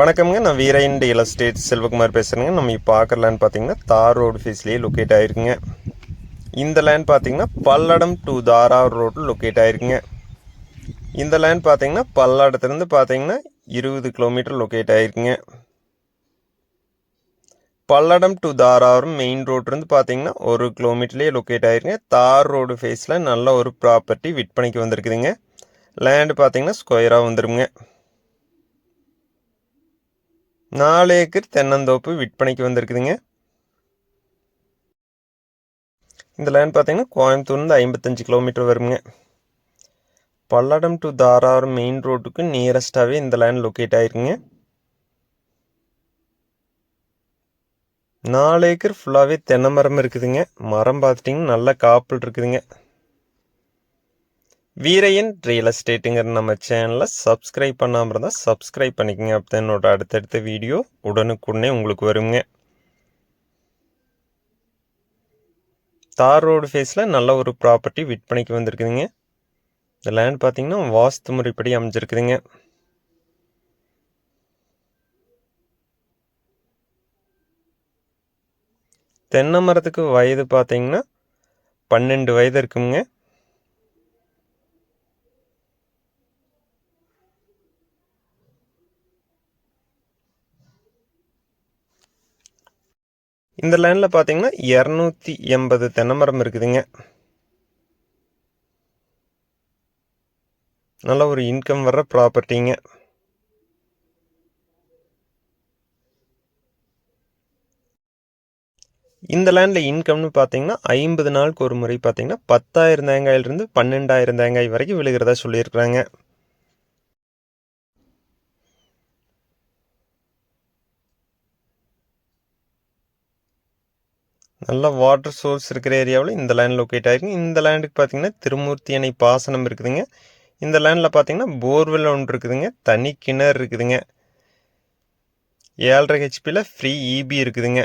வணக்கம்ங்க. நான் வீரைண்ட் real estate Selvakumar பேசுகிறேங்க நம்ம இப்போ பார்க்குற லேண்ட் பார்த்தீங்கன்னா தார் ரோடு ஃபேஸ்லேயே லொக்கேட் ஆகிருக்குங்க இந்த லேண்ட் பார்த்தீங்கன்னா Palladam to Dhara road locate ஆகிருக்குங்க இந்த லேண்ட் பார்த்தீங்கன்னா பல்லடத்துலேருந்து பார்த்தீங்கன்னா இருபது கிலோமீட்டர் லொக்கேட் ஆகிருக்குங்க பல்லடம் டு தாராவரம் மெயின் ரோட்லேருந்து பார்த்தீங்கன்னா ஒரு கிலோமீட்டர்லேயே லொக்கேட் ஆகிருங்க தார் ரோடு ஃபேஸில் நல்ல ஒரு ப்ராப்பர்ட்டி விற்பனைக்கு வந்திருக்குதுங்க. லேண்டு பார்த்தீங்கன்னா ஸ்கொயராக வந்துருங்க. நாலு ஏக்கர் தென்னந்தோப்பு விற்பனைக்கு வந்திருக்குதுங்க. இந்த லேண்ட் பார்த்தீங்கன்னா கோயம்புத்தூர்லேருந்து ஐம்பத்தஞ்சு கிலோமீட்டர் வருங்க. பல்லடம் டு தாராவரம் மெயின் ரோட்டுக்கு நியரஸ்டாகவே இந்த லேண்ட் லொக்கேட் ஆயிருக்குங்க. நாலு ஏக்கர் ஃபுல்லாகவே தென்னை மரம் இருக்குதுங்க. மரம் பார்த்துட்டிங்கன்னா நல்ல காப்பில் இருக்குதுங்க. வீரையன் ரியல் எஸ்டேட்டுங்கிற நம்ம சேனலை சப்ஸ்கிரைப் பண்ணாமல் இருந்தால் சப்ஸ்கிரைப் பண்ணிக்கோங்க. அப்போ என்னோட அடுத்தடுத்த வீடியோ உடனுக்குடனே உங்களுக்கு வருங்க. தார் ரோடு ஃபேஸில் நல்ல ஒரு ப்ராப்பர்ட்டி விற்பனைக்கு வந்திருக்குதுங்க. இந்த லேண்ட் பார்த்தீங்கன்னா வாஸ்து முறைப்படி அமைஞ்சிருக்குதுங்க. தென்னை மரத்துக்கு வயது பார்த்தீங்கன்னா பன்னெண்டு வயது இருக்குங்க. இந்த லைனில் பார்த்தீங்கன்னா இரநூத்தி எண்பது தென்னை மரம் இருக்குதுங்க. நல்ல ஒரு இன்கம் வர்ற ப்ராப்பர்ட்டிங்க இந்த லேண்டில் இன்கம்னு பார்த்தீங்கன்னா ஐம்பது நாளுக்கு ஒரு முறை பார்த்தீங்கன்னா பத்தாயிரம் தேங்காயிலிருந்து பன்னெண்டாயிரம் தேங்காய் வரைக்கும் விழுகிறதா சொல்லியிருக்கிறாங்க. நல்ல வாட்டர் சோர்ஸ் இருக்கிற ஏரியாவில் இந்த லேண்ட் லொக்கேட் ஆகிருக்கு இந்த லேண்டுக்கு பார்த்தீங்கன்னா திருமூர்த்தி அணை பாசனம் இருக்குதுங்க. இந்த லேண்டில் பார்த்தீங்கன்னா போர்வெல் ஒன்று இருக்குதுங்க. தனி கிணறு இருக்குதுங்க. ஏழரை ஹெச்பியில் ஃப்ரீ இபி இருக்குதுங்க.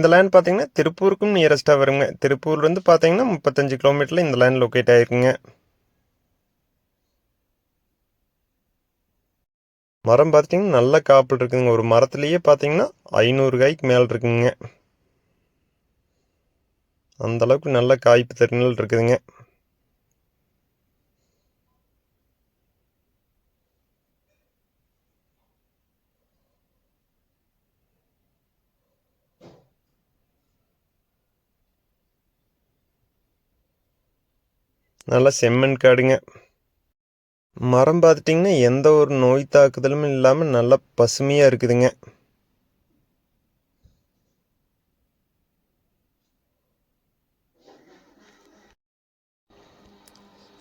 இந்த லேண்ட் பார்த்தீங்கன்னா திருப்பூருக்கும் நியரஸ்ட்டாக வருங்க. திருப்பூர்லேருந்து பார்த்தீங்கன்னா முப்பத்தஞ்சு கிலோமீட்டரில் இந்த லேண்ட் லொக்கேட் ஆகிருக்குங்க மரம் பார்த்தீங்கன்னா நல்ல காப்பில் இருக்குதுங்க. ஒரு மரத்துலேயே பார்த்தீங்கன்னா ஐநூறு காய்க்கு மேலே இருக்குங்க. அந்த அளவுக்கு நல்ல காய்ப்பு திறனில் இருக்குதுங்க. நல்லா செம்மண் காடுங்க. மரம் பார்த்துட்டிங்கன்னா எந்த ஒரு நோய் தாக்குதலும் இல்லாமல் நல்லா பசுமையாக இருக்குதுங்க.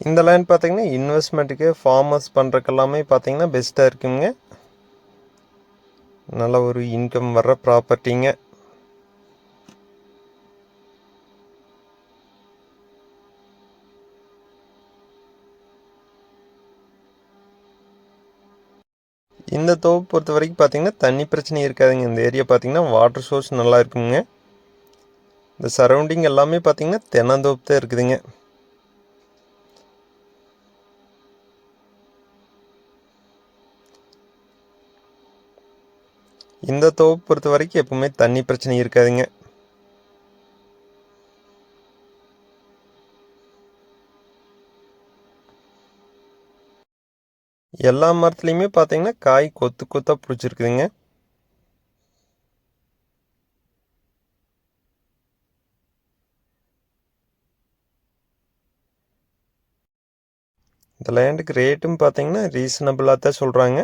இந்த லேண்ட் பார்த்திங்கன்னா இன்வெஸ்ட்மெண்ட்டுக்கு ஃபார்மர்ஸ் பண்ணுறக்கெல்லாமே பார்த்திங்கன்னா பெஸ்ட்டாக இருக்குங்க. நல்ல ஒரு இன்கம் வர்ற ப்ராப்பர்ட்டிங்க இந்த தோப்பு பொறுத்த வரைக்கும் பார்த்தீங்கன்னா தண்ணி பிரச்சனை இருக்காதுங்க. இந்த ஏரியா பார்த்தீங்கன்னா வாட்டர் சோர்ஸ் நல்லா இருக்குங்க. இந்த சரௌண்டிங் எல்லாமே பார்த்தீங்கன்னா தென்னந்தோப்பு தான் இருக்குதுங்க. இந்த தோப்பு பொறுத்த வரைக்கும் எப்பவுமே தண்ணி பிரச்சனை இருக்காதுங்க. எல்லா மரத்துலேயுமே பார்த்தீங்கன்னா காய் கொத்து கொத்தாக பிடிச்சிருக்குதுங்க. இந்த லேண்டுக்கு ரேட்டும் பார்த்தீங்கன்னா ரீசனபிளாக தான் சொல்கிறாங்க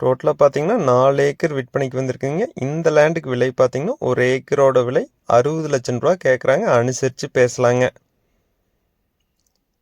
டோட்டலாக பார்த்தீங்கன்னா நாலு ஏக்கர் விற்பனைக்கு வந்திருக்குங்க. இந்த லேண்டுக்கு விலை பார்த்தீங்கன்னா ஒரு ஏக்கரோட விலை அறுபது லட்சம் ரூபா கேட்குறாங்க அனுசரித்து பேசலாங்க.